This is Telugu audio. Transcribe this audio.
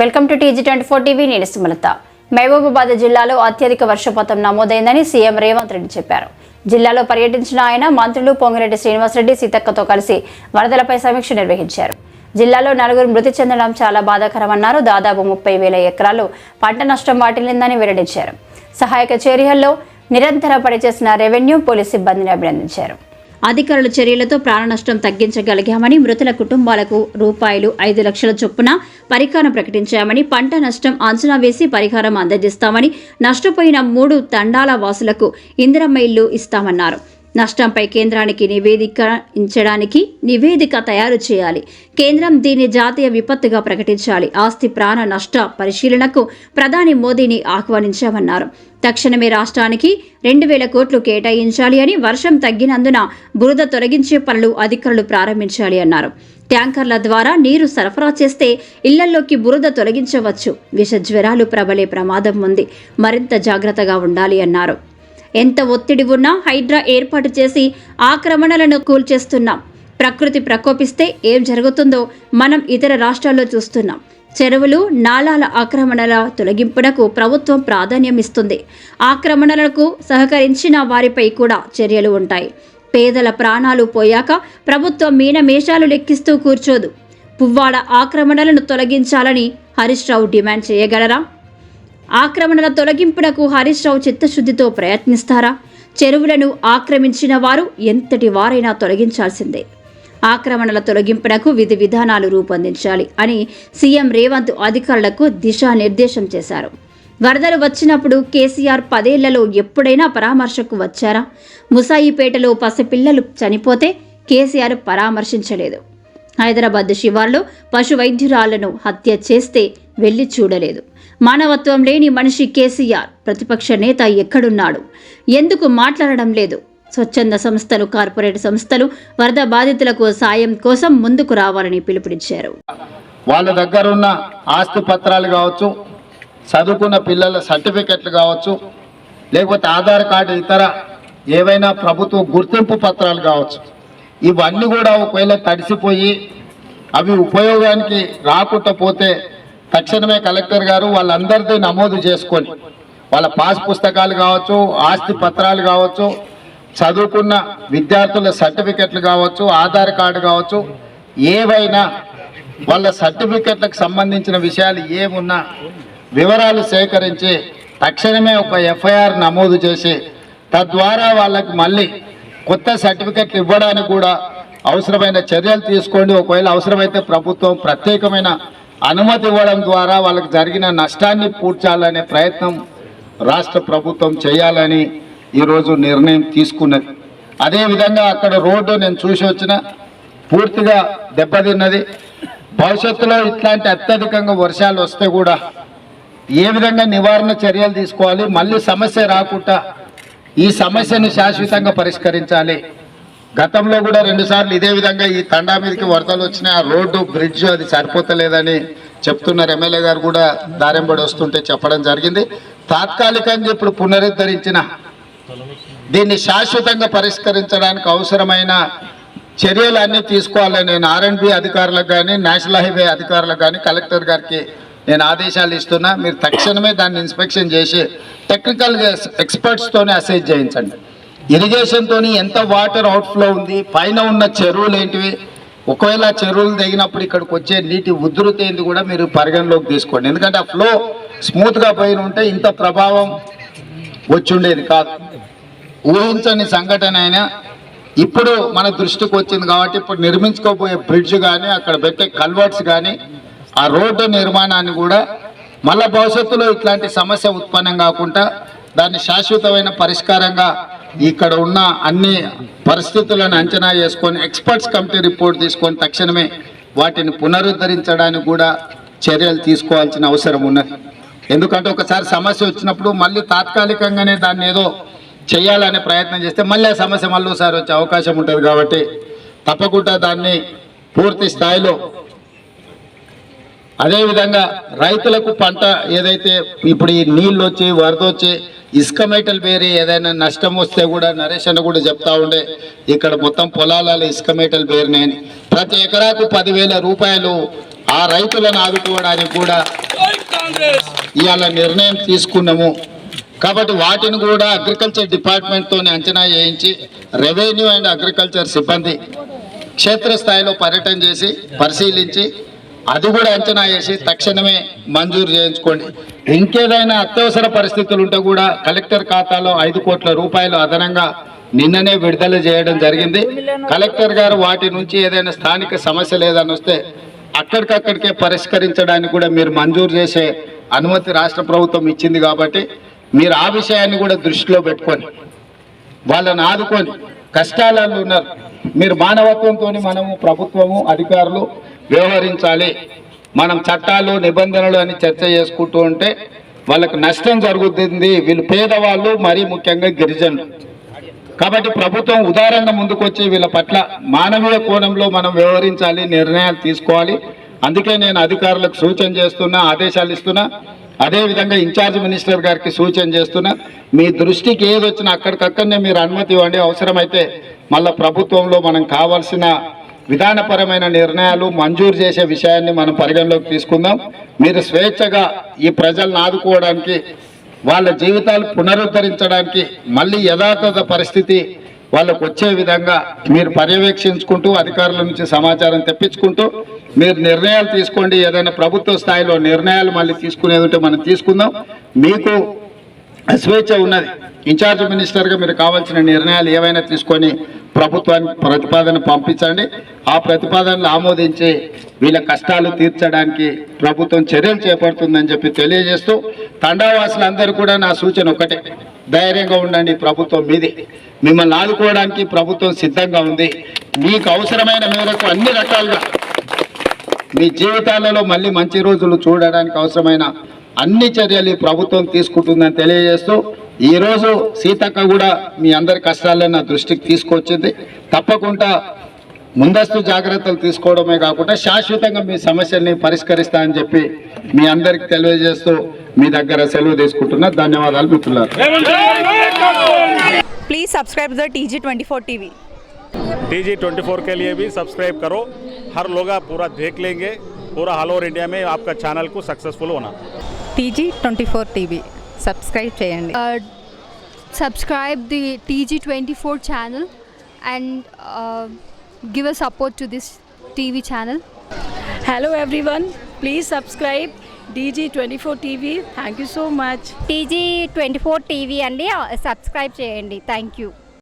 Welcome to TG twenty four TV నేను సుమలత. మహబూబాబాద్ జిల్లాలో అత్యధిక వర్షపాతం నమోదైందని సీఎం రేవంత్ రెడ్డి చెప్పారు. జిల్లాలో పర్యటించిన ఆయన మంత్రులు పొంగిరెడ్డి శ్రీనివాసరెడ్డి సీతక్కతో కలిసి వరదలపై సమీక్ష నిర్వహించారు. జిల్లాలో నలుగురు మృతి చెందడం చాలా బాధాకరమన్నారు. దాదాపు ముప్పై వేల ఎకరాలు పంట నష్టం వాటిల్లిందని వెల్లడించారు. సహాయక చర్యల్లో నిరంతర పనిచేసిన రెవెన్యూ పోలీస్ సిబ్బందిని అభినందించారు. అధికారుల చర్యలతో ప్రాణ నష్టం తగ్గించగలిగామని మృతుల కుటుంబాలకు రూపాయలు ఐదు లక్షల చొప్పున పరిహారం ప్రకటించామని పంట నష్టం అంచనా వేసి పరిహారం అందజేస్తామని నష్టపోయిన మూడు తండాల వాసులకు ఇందిరమ్మ ఇల్లు ఇస్తామన్నారు. నష్టంపై కేంద్రానికి నివేదిక ఇచ్చడానికి నివేదిక తయారు చేయాలి. కేంద్రం దీన్ని జాతీయ విపత్తుగా ప్రకటించాలి. ఆస్తి ప్రాణ నష్ట పరిశీలనకు ప్రధాని మోదీని ఆహ్వానించామన్నారు. తక్షణమే రాష్ట్రానికి రెండు వేల కోట్లు కేటాయించాలి అని వర్షం తగ్గినందున బురద తొలగించే పనులు అధికారులు ప్రారంభించాలి అన్నారు. ట్యాంకర్ల ద్వారా నీరు సరఫరా చేస్తే ఇళ్ళల్లోకి బురద తొలగించవచ్చు. విష జ్వరాలు ప్రబలే ప్రమాదం ఉంది. మరింత జాగ్రత్తగా ఉండాలి అన్నారు. ఎంత ఒత్తిడి ఉన్నా హైడ్రా ఏర్పాటు చేసి ఆక్రమణలను కూల్చేస్తున్నాం. ప్రకృతి ప్రకోపిస్తే ఏం జరుగుతుందో మనం ఇతర రాష్ట్రాల్లో చూస్తున్నాం. చెరువులు నాలాల ఆక్రమణల తొలగింపునకు ప్రభుత్వం ప్రాధాన్యం ఇస్తుంది. ఆక్రమణలకు సహకరించిన వారిపై కూడా చర్యలు ఉంటాయి. పేదల ప్రాణాలు పోయాక ప్రభుత్వం మీనమేషాలు లెక్కిస్తూ కూర్చోదు. పువ్వాడ ఆక్రమణలను తొలగించాలని హరీష్ రావు డిమాండ్ చేయగలరా? ఆక్రమణల తొలగింపునకు హరీష్ రావు చిత్తశుద్ధితో ప్రయత్నిస్తారా? చెరువులను ఆక్రమించిన వారు ఎంతటి వారైనా తొలగించాల్సిందే. ఆక్రమణల తొలగింపునకు విధి విధానాలు రూపొందించాలి అని సీఎం రేవంత్ అధికారులకు దిశానిర్దేశం చేశారు. వరదలు వచ్చినప్పుడు కేసీఆర్ పదేళ్ళలో ఎప్పుడైనా పరామర్శకు వచ్చారా? ముసాయిపేటలో పసిపిల్లలు చనిపోతే కేసీఆర్ పరామర్శించలేదు. హైదరాబాద్ శివార్లో పశు వైద్యురాలను హత్య చేస్తే వెళ్ళి చూడలేదు. మానవత్వం లేని మనిషి కేసీఆర్ ప్రతిపక్ష నేత ఎక్కడున్నాడు? ఎందుకు మాట్లాడడం లేదు? స్వచ్ఛంద సంస్థలు కార్పొరేట్ సంస్థలు వరద బాధితులకు సాయం కోసం ముందుకు రావాలని పిలుపునిచ్చారు. వాళ్ళ దగ్గర ఉన్న ఆస్తి పత్రాలు కావచ్చు చదువుకున్న పిల్లల సర్టిఫికెట్లు కావచ్చు లేకపోతే ఆధార్ కార్డు ఇతర ఏవైనా ప్రభుత్వ గుర్తింపు పత్రాలు కావచ్చు ఇవన్నీ కూడా ఒకవేళ తడిసిపోయి అవి ఉపయోగానికి రాకుండా పోతే తక్షణమే కలెక్టర్ గారు వాళ్ళందరిది నమోదు చేసుకొని వాళ్ళ పాస్ పుస్తకాలు కావచ్చు ఆస్తి పత్రాలు కావచ్చు చదువుకున్న విద్యార్థుల సర్టిఫికెట్లు కావచ్చు ఆధార్ కార్డు కావచ్చు ఏవైనా వాళ్ళ సర్టిఫికెట్లకు సంబంధించిన విషయాలు ఏమున్నా వివరాలు సేకరించి తక్షణమే ఒక ఎఫ్ఐఆర్ నమోదు చేసి తద్వారా వాళ్ళకి మళ్ళీ కొత్త సర్టిఫికెట్లు ఇవ్వడానికి కూడా అవసరమైన చర్యలు తీసుకోండి. ఒకవేళ అవసరమైతే ప్రభుత్వం ప్రత్యేకమైన అనుమతి ఇవ్వడం ద్వారా వాళ్ళకి జరిగిన నష్టాన్ని పూడ్చాలనే ప్రయత్నం రాష్ట్ర ప్రభుత్వం చేయాలని ఈరోజు నిర్ణయం తీసుకున్నది. అదేవిధంగా అక్కడ రోడ్డు నేను చూసి వచ్చిన పూర్తిగా దెబ్బతిన్నది. భవిష్యత్తులో ఇట్లాంటి అత్యధికంగా వర్షాలు వస్తే కూడా ఏ విధంగా నివారణ చర్యలు తీసుకోవాలి మళ్ళీ సమస్య రాకుండా ఈ సమస్యను శాశ్వతంగా పరిష్కరించాలి గతంలో కూడా రెండుసార్లు ఇదే విధంగా ఈ తండా మీదకి వరదలు వచ్చినాయి. ఆ రోడ్డు బ్రిడ్జ్ అది సరిపోతలేదని చెప్తున్నారు. ఎమ్మెల్యే గారు కూడా దారింబడి వస్తుంటే చెప్పడం జరిగింది. తాత్కాలికంగా ఇప్పుడు పునరుద్ధరించిన దీన్ని శాశ్వతంగా పరిష్కరించడానికి అవసరమైన చర్యలు అన్నీ తీసుకోవాలని నేను ఆర్ఎండ్బి అధికారులకు కానీ నేషనల్ హైవే అధికారులకు కానీ కలెక్టర్ గారికి నేను ఆదేశాలు ఇస్తున్నా. మీరు తక్షణమే దాన్ని ఇన్స్పెక్షన్ చేసి టెక్నికల్ ఎక్స్పర్ట్స్తోనే అసెస్ చేయించండి. ఇరిగేషన్తో ఎంత వాటర్ అవుట్ఫ్లో ఉంది పైన ఉన్న చెరువులు ఏంటివి? ఒకవేళ చెరువులు దిగినప్పుడు ఇక్కడికి వచ్చే నీటి ఉధృతి ఏంది కూడా మీరు పరిగణలోకి తీసుకోండి. ఎందుకంటే ఆ ఫ్లో స్మూత్గా పోయిన ఉంటే ఇంత ప్రభావం వచ్చుండేది కాదు. ఊహించని సంఘటన అయినా ఇప్పుడు మన దృష్టికి వచ్చింది కాబట్టి ఇప్పుడు నిర్మించుకోబోయే బ్రిడ్జ్ కానీ అక్కడ పెట్టే కల్వర్ట్స్ కానీ ఆ రోడ్డు నిర్మాణాన్ని కూడా మళ్ళా భవిష్యత్తులో ఇట్లాంటి సమస్య ఉత్పన్నం కాకుండా దాన్ని శాశ్వతమైన పరిష్కారంగా ఇక్కడ ఉన్న అన్ని పరిస్థితులను అంచనా చేసుకొని ఎక్స్పర్ట్స్ కమిటీ రిపోర్ట్ తీసుకొని తక్షణమే వాటిని పునరుద్ధరించడానికి కూడా చర్యలు తీసుకోవాల్సిన అవసరం ఉన్నది. ఎందుకంటే ఒకసారి సమస్య వచ్చినప్పుడు మళ్ళీ తాత్కాలికంగానే దాన్ని ఏదో చేయాలనే ప్రయత్నం చేస్తే మళ్ళీ ఆ సమస్య మళ్ళీ ఒకసారి వచ్చే అవకాశం ఉంటుంది కాబట్టి తప్పకుండా దాన్ని పూర్తి స్థాయిలో అదేవిధంగా రైతులకు పంట ఏదైతే ఇప్పుడు ఈ నీళ్ళు వచ్చి వరద వచ్చి ఇసుక మేటలు వేరే ఏదైనా నష్టం వస్తే కూడా నరేష్ అన్న కూడా చెప్తా ఉండే ఇక్కడ మొత్తం పొలాలలో ఇసుక మేటలు పేరినాయని ప్రతి ఎకరాకు పదివేల రూపాయలు ఆ రైతులను ఆదుకోవడానికి కూడా ఇవాళ నిర్ణయం తీసుకున్నాము. కాబట్టి వాటిని కూడా అగ్రికల్చర్ డిపార్ట్మెంట్తో అంచనా చేయించి రెవెన్యూ అండ్ అగ్రికల్చర్ సిబ్బంది క్షేత్రస్థాయిలో పర్యటన చేసి పరిశీలించి అది కూడా అంచనా వేసి తక్షణమే మంజూరు చేయించుకోండి. ఇంకేదైనా అత్యవసర పరిస్థితులు ఉంటే కూడా కలెక్టర్ ఖాతాలో ఐదు కోట్ల రూపాయలు అదనంగా నిన్ననే విడుదల చేయడం జరిగింది. కలెక్టర్ గారు వాటి నుంచి ఏదైనా స్థానిక సమస్య లేదని వస్తే అక్కడికక్కడికే పరిష్కరించడానికి కూడా మీరు మంజూరు చేసే అనుమతి రాష్ట్ర ప్రభుత్వం ఇచ్చింది కాబట్టి మీరు ఆ విషయాన్ని కూడా దృష్టిలో పెట్టుకొని వాళ్ళని ఆదుకొని కష్టాలలో ఉన్నారు. మీరు మానవత్వంతో మనము ప్రభుత్వము అధికారులు వ్యవహరించాలి. మనం చట్టాలు నిబంధనలు అని చర్చ చేసుకుంటూ ఉంటే వాళ్ళకు నష్టం జరుగుతుంది. వీళ్ళు పేదవాళ్ళు మరీ ముఖ్యంగా గిరిజనులు. కాబట్టి ప్రభుత్వం ఉదారంగా ముందుకొచ్చి వీళ్ళ పట్ల మానవీయ కోణంలో మనం వ్యవహరించాలి నిర్ణయాలు తీసుకోవాలి. అందుకే నేను అధికారులకు సూచన చేస్తున్నా ఆదేశాలు ఇస్తున్నా. అదేవిధంగా ఇన్ఛార్జ్ మినిస్టర్ గారికి సూచన చేస్తున్నా. మీ దృష్టికి ఏది వచ్చినా అక్కడికక్కడనే మీరు అనుమతి ఇవ్వండి. అవసరమైతే మళ్ళా ప్రభుత్వంలో మనం కావాల్సిన విధానపరమైన నిర్ణయాలు మంజూరు చేసే విషయాన్ని మనం పరిగణలోకి తీసుకుందాం. మీరు స్వేచ్ఛగా ఈ ప్రజలను ఆదుకోవడానికి వాళ్ళ జీవితాలు పునరుద్ధరించడానికి మళ్ళీ యథాతథ పరిస్థితి వాళ్ళకు వచ్చే విధంగా మీరు పర్యవేక్షించుకుంటూ అధికారుల నుంచి సమాచారం తెప్పించుకుంటూ మీరు నిర్ణయాలు తీసుకోండి. ఏదైనా ప్రభుత్వ స్థాయిలో నిర్ణయాలు మళ్ళీ తీసుకునేది ఉంటే మనం తీసుకుందాం. మీకు స్వేచ్ఛ ఉన్నది. ఇన్ఛార్జ్ మినిస్టర్గా మీరు కావాల్సిన నిర్ణయాలు ఏవైనా తీసుకొని ప్రభుత్వానికి ప్రతిపాదన పంపించండి. ఆ ప్రతిపాదనలు ఆమోదించి వీళ్ళ కష్టాలు తీర్చడానికి ప్రభుత్వం చర్యలు చేపడుతుందని చెప్పి తెలియజేస్తూ తండావాసులందరూ కూడా నా సూచన ఒకటే. ధైర్యంగా ఉండండి ప్రభుత్వం మీది. మిమ్మల్ని ఆదుకోవడానికి ప్రభుత్వం సిద్ధంగా ఉంది. మీకు అవసరమైన మేరకు అన్ని రకాలుగా మీ జీవితాలలో మళ్ళీ మంచి రోజులు చూడడానికి అవసరమైన అన్ని చర్యలు ప్రభుత్వం తీసుకుంటుందని తెలియజేస్తూ ఈరోజు సీతక్క కూడా మీ అందరి కష్టాలను నా దృష్టికి తీసుకొచ్చింది తప్పకుండా ముందస్తు జాగ్రత్తలు తీసుకోవడమే కాకుండా శాశ్వతంగా మీ సమస్యల్ని పరిష్కరిస్తా అని చెప్పి మీ అందరికి తెలియజేస్తూ మీ దగ్గర సెలవు తీసుకుంటున్నా ధన్యవాదాలు మిత్రులారు please subscribe the T G twenty four T V T G twenty four के लिए भी सब्सक्राइब करो हर लोग आप पूरा देख लेंगे पूरा ऑल ओवर इंडिया में आपका चैनल को सक्सेसफुल होना టీ జీ ట్వంటీ subscribe చేయండి. Subscribe the TG twenty four channel and give a support to this TV channel hello everyone please subscribe TG twenty four TV thank you so much TG twenty four TV అండి. సబ్స్క్రైబ్ చేయండి. Thank you